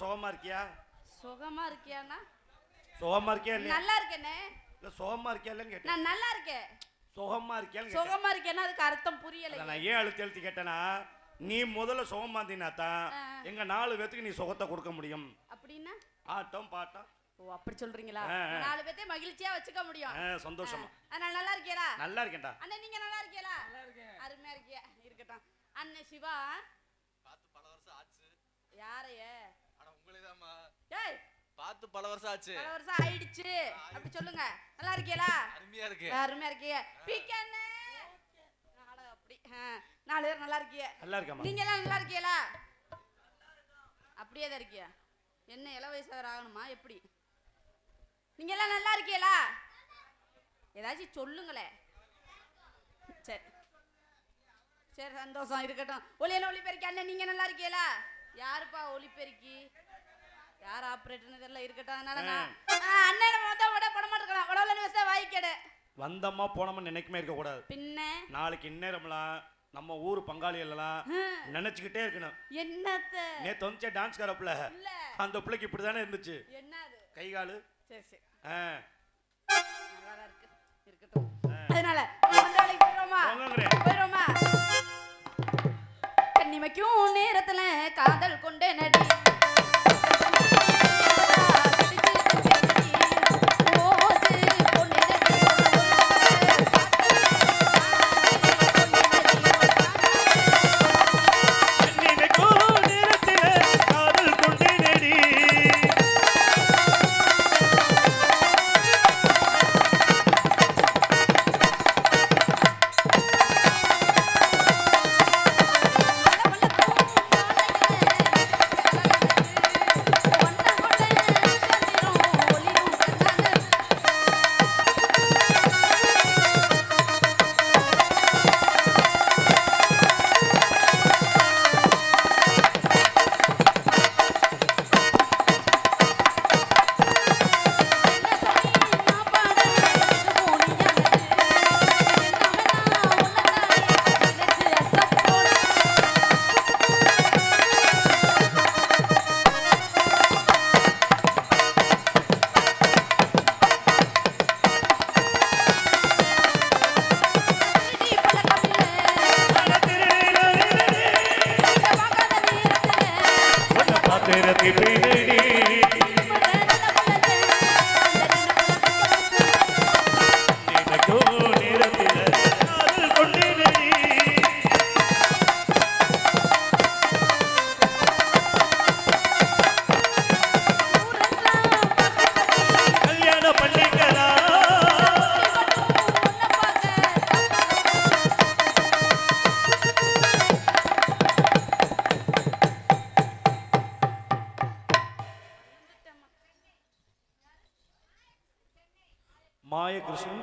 சுகமா இருக்கியா? சுகமா இருக்கியானா சுகமா இருக்கியா இல்லையா? நல்லா இருக்கேனே. இல்ல சுகமா இருக்கியா இல்லைன்னு கேட்டேன். நான் நல்லா இருக்கேன். சுகமா இருக்கியான்னு கேட்டேன். சுகமா இருக்கேன்னா அதுக்கு அர்த்தம் புரியல நான் ஏன் அழுத்தி அழுத்தி கேட்டேனா நீ முதல்ல சுகமா இருந்தீங்கன்னா தான். எங்க நாலு பேத்துக்கு நீ சுகத்தை கொடுக்க முடியும். அப்படின்னா? ஆட்டம் பாட்டம். ஓ அப்படி சொல்றீங்களா. நாலு பேர்த்தையும் மகிழ்ச்சியா வச்சுக்க முடியும். சந்தோஷமா. அதனால நல்லா இருக்கீங்களா நல்லா இருக்கேன்டா. அண்ணன் நீங்க நல்லா இருக்கீங்களா அருமையா இருக்கியா. இருக்கட்டும். அண்ணன் சிவா. பார்த்து பல வருஷம் ஆச்சு. யாரைய? ஏய். பார்த்து பல வருஷம் ஆச்சு. பல வருஷம் ஆயிடுச்சு. அப்படி சொல்லுங்க. நல்லா இருக்கீங்களா? அருமையா இருக்கு. அருமையா இருக்கீங்க பிக்க அண்ணே. ஆட அப்படி. நாலு பேர் நல்லா இருக்கீங்க. நல்லா இருக்கேம்மா. நீங்க எல்லாம் நல்லா இருக்கீங்களா? அப்படியே தான் இருக்கியா என்ன இள வயசாக ஆகணுமா? எப்படி? நீங்க எல்லாம் நல்லா இருக்கீங்களா? ஏதாச்சும் சொல்லுங்களே சரி. சரி சந்தோஷம் இருக்கட்டும். ஒளியன ஒளிபெருக்கி அண்ணன் நீங்க நல்லா இருக்கீங்களா? யாருப்பா ஒளிபெருக்கி? யார் ஆப்ரேட்டர்னு தெரியல இருக்கட்டும் அதனால நான் அண்ணன் மொத்தம் விட பட மாட்டேங்கிறான் உடவுல விவசாய வாய்க்கடு வந்தம்மா போனோம்னு நினைக்கமே இருக்க கூடாது பின்ன? நாளைக்கு இந்நேரம்லாம் நம்ம ஊர் பங்காளிகள் எல்லாம் ஹம், நினைச்சுக்கிட்டே இருக்கணும். என்னத்த? நேத்து வந்துச்சே டான்ஸ் காரப்புல அந்த பிள்ளைக்கு இப்படிதானே இருந்துச்சு. என்னது? கை காலு. சரி சரி. ஆ, இருக்கட்டும். அதனால. போயிடுவோமா? கண்ணிமைக்கும் நேரத்துல காதல் கொண்டே நடி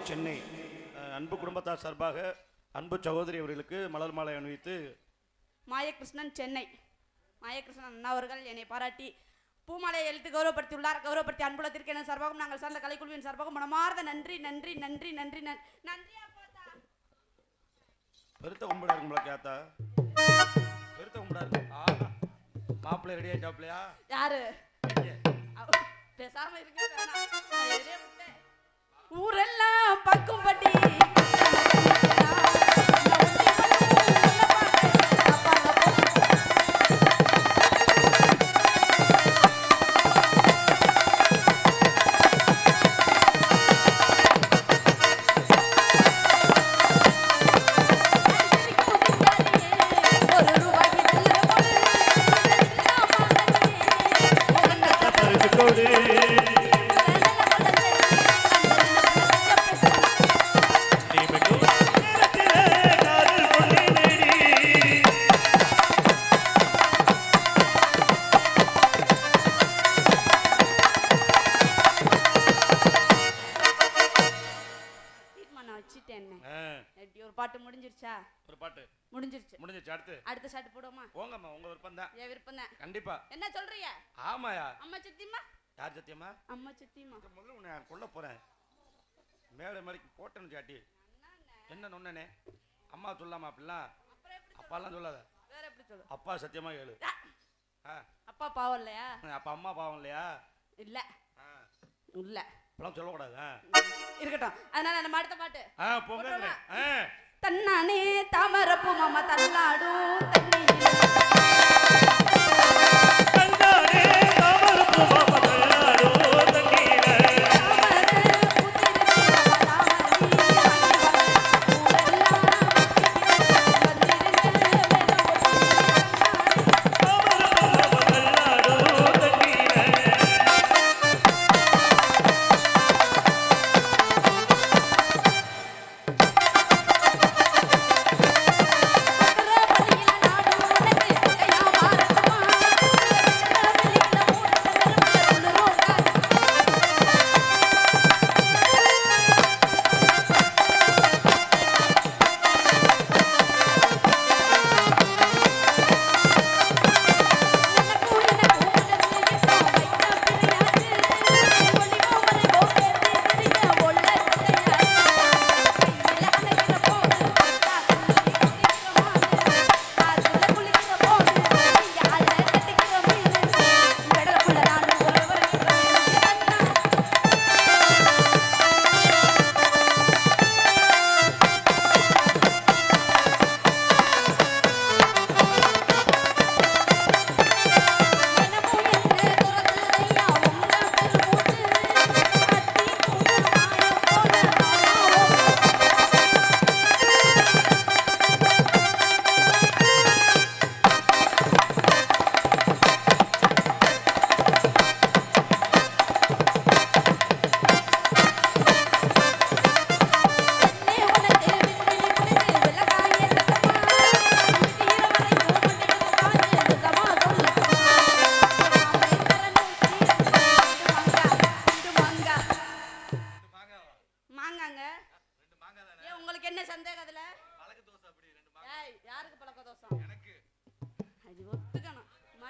சென்னை அன்பு குடும்பத்தார் சார்பாக அன்பு சகோதரி அவர்களுக்கு மலர் மாலை அணிவித்து மாயகிருஷ்ணன் சென்னை. மாயகிருஷ்ணன் அண்ணா அவர்கள் என்னை பாராட்டி பூமாலையை எழுத்து கௌரவப்படுத்தியுள்ளார். கௌரவப்படுத்தி அன்புலத்திற்கு என சார்பாகவும் நாங்கள் சார்ந்த கலைக்குழுவின் சார்பாகவும் மனமார்ந்த நன்றி நன்றி நன்றி நன்றி நன்- நன்றியா போத்தா? பெருத்த கும்பிடா இருக்கும்ல கேத்தா. பெருத்த கும்பிடா இருக்கும். ஆஹா மாப்பிள்ளை ரெடி ஆயிட்டாப்லையா? யாரு? பேசாம இருக்க ஊரெல்லாம் பக்கும்பட்டி ஆமாயா அம்மா சத்தியமா யார் சத்தியமா அம்மா சத்தியமா இந்த முதல்ல உன்னை கொல்ல போறேன். மேடை மறைக்கு போட்டேன்னு சாட்டி என்ன நொண்ணனே அம்மா சொல்லாமா அப்படிலாம்? அப்பாலாம் சொல்லாத. வேற எப்படி சொல்லு அப்பா சத்தியமா கேளு. அப்பா பாவம் இல்லையா? அப்ப அம்மா பாவம் இல்லையா? இல்ல. இல்ல. இப்பெல்லாம் சொல்லக்கூடாது. இருக்கட்டும். அதனால நம்ம அடுத்த பாட்டு. ஆ பொங்க தன்னானே தாமரப்பு மாமா தள்ளாடும் தண்ணி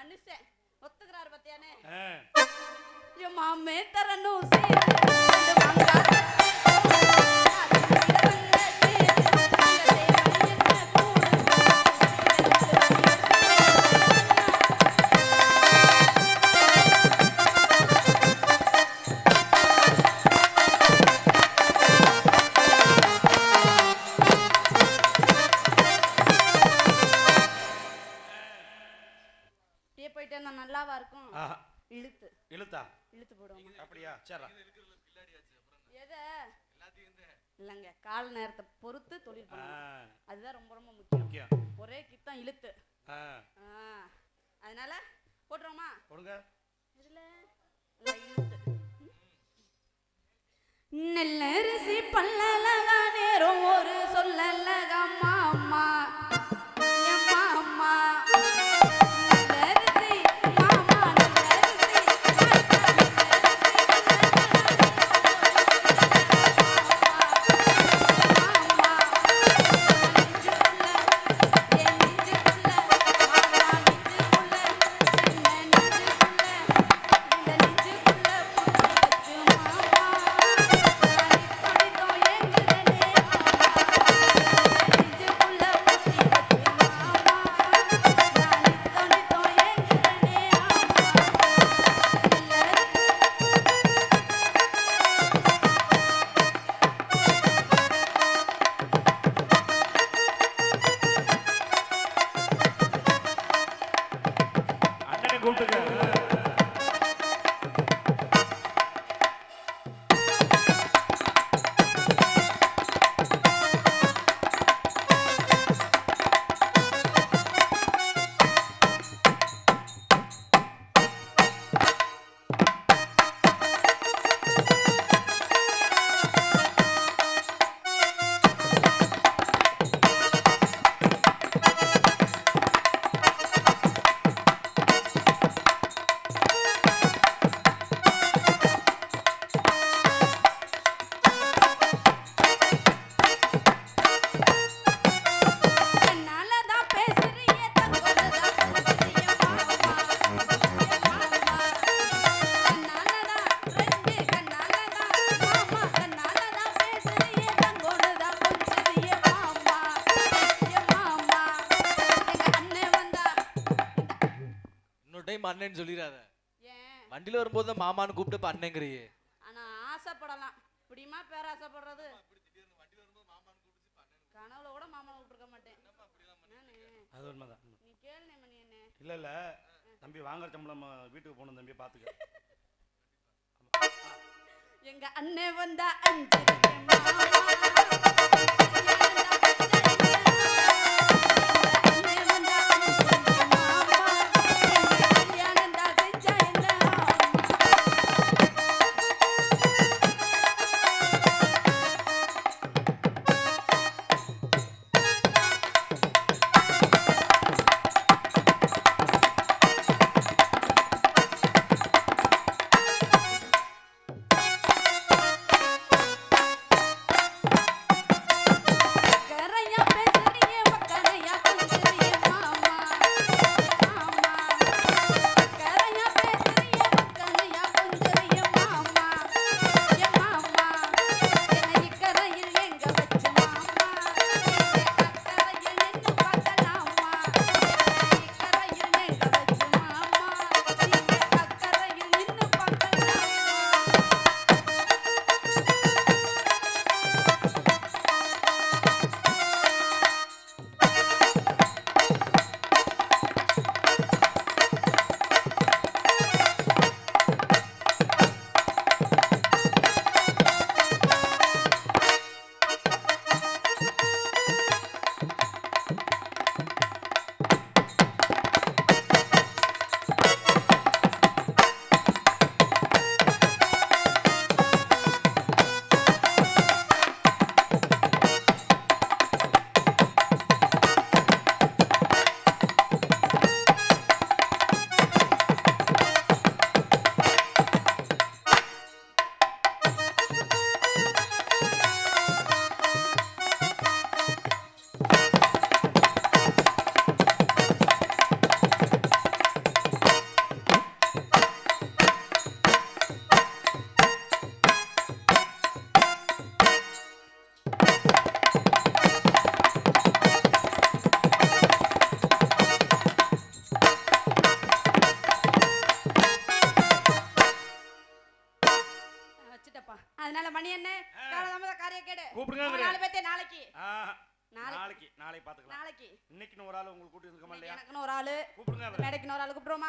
மனுஷன் ஒத்துக்கிறாரு பத்தியானே மாமே தரணும் நல்லாவா இருக்கும்? இழுத்து. இழுத்தா? இழுத்து போடுவோம். அப்படியா? அப்புறம் எதை? இல்லைங்க. கால நேரத்தை பொறுத்து தொழில் பண்ணணும். அதுதான் ரொம்ப ரொம்ப முக்கியம். ஒரே கித்தம் இழுத்து. அதனால போட்டுருவோமா? இழுத்து. நெல்லரிசி பல்லலகா நேரம் ஒரு சொல்லலகா மாமா. கூப்பிட்டுக்க அண்ணன் சொல்லிடாத ஏன்? வண்டியில வரும்போது தான் மாமான்னு கூப்பிட்டு அண்ணங்கிறியே. ஆனா ஆசைப்படலாம். இப்படிமா பேராசைப்படுறது கனவுல கூட மாமனை விட்டுருக்க மாட்டேன். அது உண்மைதான். நீ கேளு மணி என்ன? இல்ல இல்ல. தம்பி வாங்குற சம்பளம் வீட்டுக்கு போகணும் தம்பி பாத்துக்க. எங்க அண்ணன் வந்தா அஞ்சு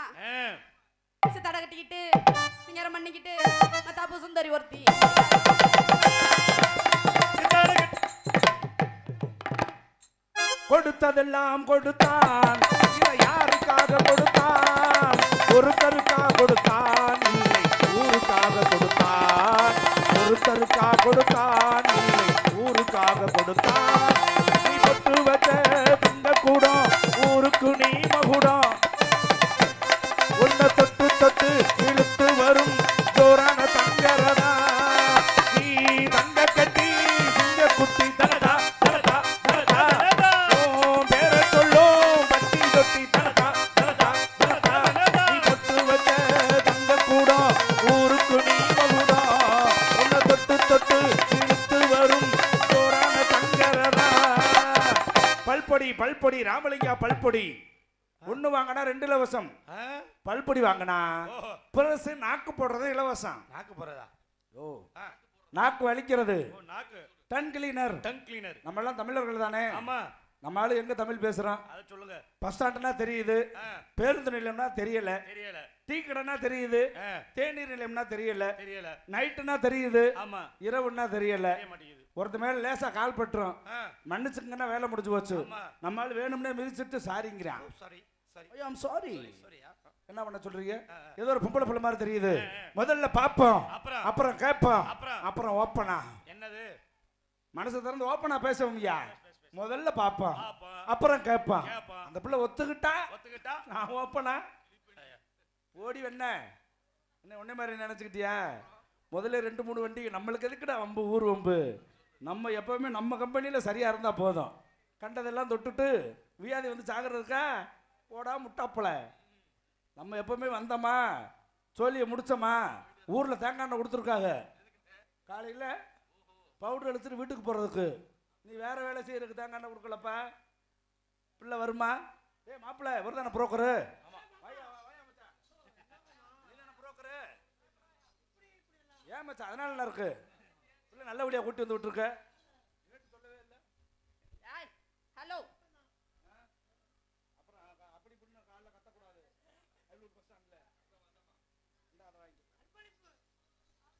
ஒரு ஆளு கூப்பிடுவோமா ஆ, தடை கட்டிக்கிட்டு சிங்கரம் பண்ணிக்கிட்டு சுந்தரி ஒருத்தி. கொடுத்ததெல்லாம் கொடுத்தான். இவன் யாருக்காக கொடுத்தான்? ஒருத்தருக்காக கொடுத்தான். ஊருக்காக கொடுத்தான். ஒருத்தருக்காக கொடுத்தான். பல்பொடி பல்பொடி ராமலிங்கா பல்பொடி. ஒண்ணு வாங்கினா ரெண்டு இலவசம். பல்பொடி வாங்கினா. பிளஸ் நாக்கு போடுறது இலவசம். நாக்கு போறதா ஓ. நாக்கு வலிக்கிறது. நாக்கு. Tongue cleaner. Tongue cleaner. நம்ம எல்லாம் தமிழர்கள் தானே. ஆமா. நம்ம ஆளு எங்க தமிழ் பேசுறோம்? அத சொல்லுங்க. பஸ் ஸ்டாண்ட்னா தெரியுது. பேருந்து நிலையம்னா தெரியல. தெரியல. டீ கடைனா தெரியுது. தேநீர் நிலையம்னா தெரியல. தெரியல. நைட்டுனா தெரியுது. ஆமா. இரவுன்னா தெரியல. தெரிய மாட்டேங்குது. ஒருத்த மேல லேசா கால் பட்டுரும். மன்னிச்சுங்கன்னா வேலை முடிஞ்சு போச்சு. ஆமா. நம்ம ஆளு வேணும்னே மிதிச்சிட்டு சாரிங்கிறான் சாரி சாரி என்ன பண்ண சொல்றீங்க. ஏதோ ஒரு பொம்பளை பிள்ளை மாதிரி தெரியுது. முதல்ல பாப்போம். அப்புறம்? கேட்போம். அப்புறம்? ஓப்பனா? என்னது? மனசு திறந்து ஓப்பனா பேசுவோம்யா முதல்ல பாப்போம். அப்புறம் கேட்போம். அந்த பிள்ளை ஒத்துக்கிட்டா? ஒத்துக்கிட்டா? நான் ஓப்பனா? ஓடி வெண்ண என்ன ஒன்னே மாதிரி நினைச்சுக்கிட்டியா? முதல்ல ரெண்டு மூணு வண்டி. நம்மளுக்கு எதுக்குடா வம்பு ஊர் வம்பு? நம்ம எப்போவுமே நம்ம கம்பெனியில் சரியாக இருந்தால் போதும். கண்டதெல்லாம் தொட்டுட்டு வியாதி வந்து சாகிறதுக்கா போடா முட்டாப்பல நம்ம எப்போவுமே வந்தோமா? சொல்லியை முடித்தோமா ஊரில் தேங்காய் எண்ணெய் கொடுத்துருக்காங்க. காலையில் பவுடர் எடுத்துட்டு வீட்டுக்கு போகிறதுக்கு நீ வேறு வேலை செய்கிறதுக்கு தேங்காய் எண்ணெய் கொடுக்கலப்பா. பிள்ளை வருமா? ஏ மாப்பிள்ள ஒரு தானே ப்ரோக்கரு? ஏன் மச்சா அதனால என்ன இருக்குது பிள்ளை நல்லபடியா கூட்டி வந்து விட்டுருக்க. ஹலோ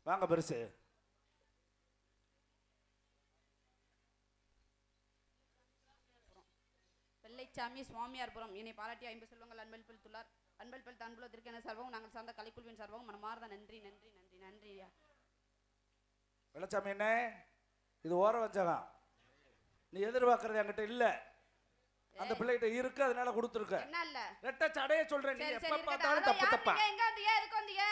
வாங்க பெருசு. வெள்ளைச்சாமி சுவாமியார்புரம். என்னை பாராட்டி ஐம்பது செல்வங்கள் அன்பல் பெல்துள்ளார் அன்பல் பெல் அன்புலத்திற்கு என சர்வம் நாங்கள் சார்ந்த கலைக்குழுவின் சர்வம் மனமார்ந்த நன்றி நன்றி நன்றி நன்றி வெள்ளச்சாமி என்ன? இது ஓர வஞ்சகம். நீ எதிர்பார்க்கறது என்கிட்ட இல்ல. அந்த பிள்ளைகிட்ட இருக்கு அதனால கொடுத்துருக்க. ரெட்ட சடைய சொல்றேன் நீ எப்ப. பார்த்தாலும் தப்பு யார் தப்பா நீங்க? எங்க வந்தீங்க எதுக்கு வந்தீங்க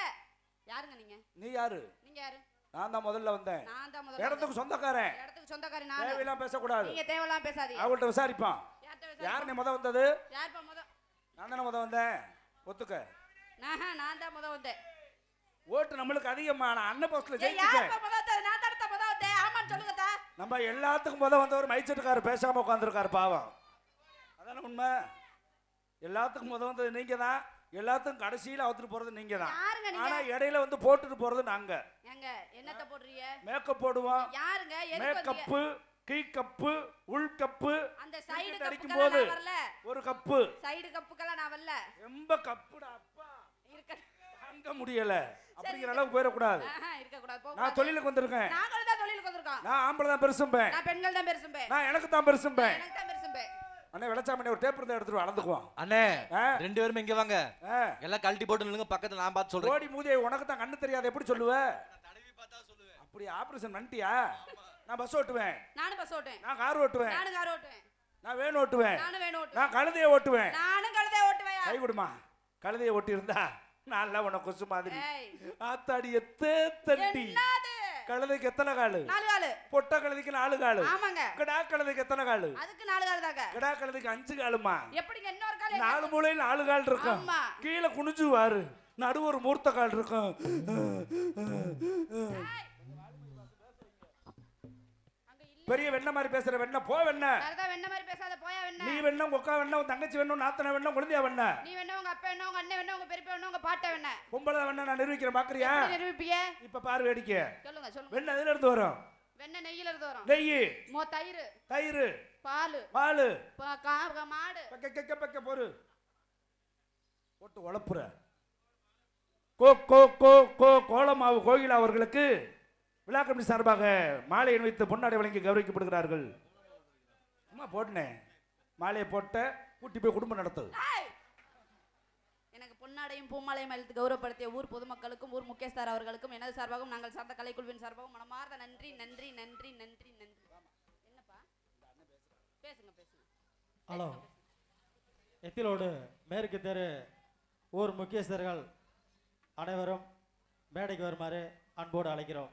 யாருங்க நீங்க? நீ யாரு? நீங்க யாரு? நான் தான் முதல்ல வந்தேன். நான் தான் முதல்ல இடத்துக்கு சொந்தக்காரன். இடத்துக்கு சொந்தக்காரி நான். தேவையெல்லாம் பேசக்கூடாது. நீங்க தேவையெல்லாம் பேசாதீங்க. அவங்கள்ட்ட விசாரிப்பான்? யார் நீ முத வந்தது? யார்ப்பா முத? நான் தானே முத வந்தேன். ஒத்துக்க. ஆஹா, நான் தான் முத வந்தேன். ஓட்டு நம்மளுக்கு அதிகமா. நான் அண்ணன் போஸ்ட்ல ஜெயிச்சுட்டேன் யார்ப்பா முத வந்தது? நான் தானே முத வந்தேன் ஆமான்னு சொல்லுங்க தா. நம்ம எல்லாத்துக்கும் முத வந்தவர் மைச்சட்டுக்காரர் பேசாம உட்காந்துருக்காரு பாவம். அதானே உண்மை? எல்லாத்துக்கும் முத வந்தது நீங்க தான் எல்லாத்துக்கும் கடைசியில அவுத்துட்டு போறது நீங்க தான் யாருங்க நீங்க? ஆனா இடையில வந்து போட்டுட்டு போறது நாங்க. ஏங்க என்னத்த போடுறீங்க? மேக்கப் போடுவோம். மேக்கப்பு கீ கப்பு உள் கப்பு அந்த சைடு அடிக்கும் போது ஒரு கப்பு சைடு கப்புக்கெல்லாம் நான் வரல. ரொம்ப கப்புடா அப்பா. இருக்க தாங்க முடியல. அப்படிங்கிற அளவுக்கு போயிடக்கூடாது. நான் தொழிலுக்கு வந்திருக்கேன். தான் நான் ஆம்பளை தான் பெருசும்பேன். நான் பெண்கள் தான் பெருசும்பே நான் எனக்கு தான் பெருசும்பேன். எனக்கு தான் பெருசும்பே அண்ணே வெள்ளச்சாமி ஒரு டேப் இருந்தா எடுத்துட்டு அளந்துக்குவோம் அண்ணே ரெண்டு பேரும் இங்க வாங்க. எல்லாம் கழட்டி போட்டு நில்லுங்க பக்கத்துல நான் பார்த்து சொல்றேன். ஓடி மூதியை உனக்கு தான் கண்ணு தெரியாது எப்படி சொல்லுவ? அப்படி ஆபரேஷன் பண்ணிட்டியா? நான் பஸ் ஓட்டுவேன். நானும் பஸ் ஓட்டுவேன். நான் கார் ஓட்டுவேன். நானும் கார் ஓட்டுவேன். நான் வேன் ஓட்டுவேன். நானும் வேணும் ஓட்டுவேன். நான் கழுதையை ஓட்டுவேன். நானும் கழுதை ஓட்டுவேன் கை கொடுமா. கழுதையை ஓட்டி இருந்தா நல்லா உனக்கு கொசு மாதிரி. ஆத்தாடி எத்தே என்னது? கழுதைக்கு எத்தனை காலு? நாலு காலு. பொட்டை கழுதைக்கு நாலு காலு. ஆமாங்க. கிடா கழுதைக்கு எத்தனை காலு? அதுக்கு நாலு காலு தாங்க. கிடா கழுதைக்கு அஞ்சு காலுமா? எப்படிங்க இன்னொரு கால் நாலு மூலையில் நாலு கால் இருக்கும். கீழே குனிஞ்சுவாரு. நடுவு ஒரு மூர்த்த கால் இருக்கும். பெரிய வெண்ண மாதிரி பேசுற வெண்ண போ வெண்ண. வேறதா வெண்ண மாதிரி பேசாத போயா வெண்ண. நீ வெண்ண உங்க அக்கா வெண்ண உன் தங்கச்சி வெண்ண நாத்தன வெண்ண குழந்தையா வெண்ண. நீ வேணா உங்க அப்பா வேணா உங்க அண்ணன் வேணா உங்க பெரியப்பா வேணா உங்க பாட்டா வேணா பொம்பளை வெண்ண நான் நிரூபிக்கிறேன் பாக்குறியா? நிரூபிப்பீங்க இப்ப பாரு வேடிக்கை. சொல்லுங்க சொல்லுங்க. வெண்ண எதுல இருந்து வரும்? வெண்ணெய் நெய்யில இருந்து வரும். நெய். மோ தயிர். தயிர். பால். பால். கா- மாடு. பக்க கக்க பக்க போரு போட்டு உழப்புற. கோ கோ கோ கோ கோலமாவு கோகிலா அவர்களுக்கு விழா கமிட்டி சார்பாக மாலை அணிவித்து பொன்னாடை வழங்கி கௌரவிக்கப்படுகிறார்கள். சும்மா போட்டனேன் மாலையை போட்ட கூட்டி போய் குடும்பம் நடத்துது. ஏய்! எனக்கு பொன்னாடையும் பூமாலையும் அளித்து கௌரவப்படுத்திய ஊர் பொதுமக்களுக்கும் ஊர் முக்கியஸ்தார் அவர்களுக்கும் எனது சார்பாகவும் நாங்கள் சார்ந்த கலைக்குழுவின் சார்பாகவும் மனமார்ந்த நன்றி நன்றி நன்றி நன்றி நன்றி. என்னப்பா? பேசுங்க பேசுங்க. ஹலோ. எத்திலோடு மேற்கு தெரு ஊர் முக்கியஸ்தர்கள் அனைவரும் மேடைக்கு வருமாறு அன்போடு அழைக்கிறோம்.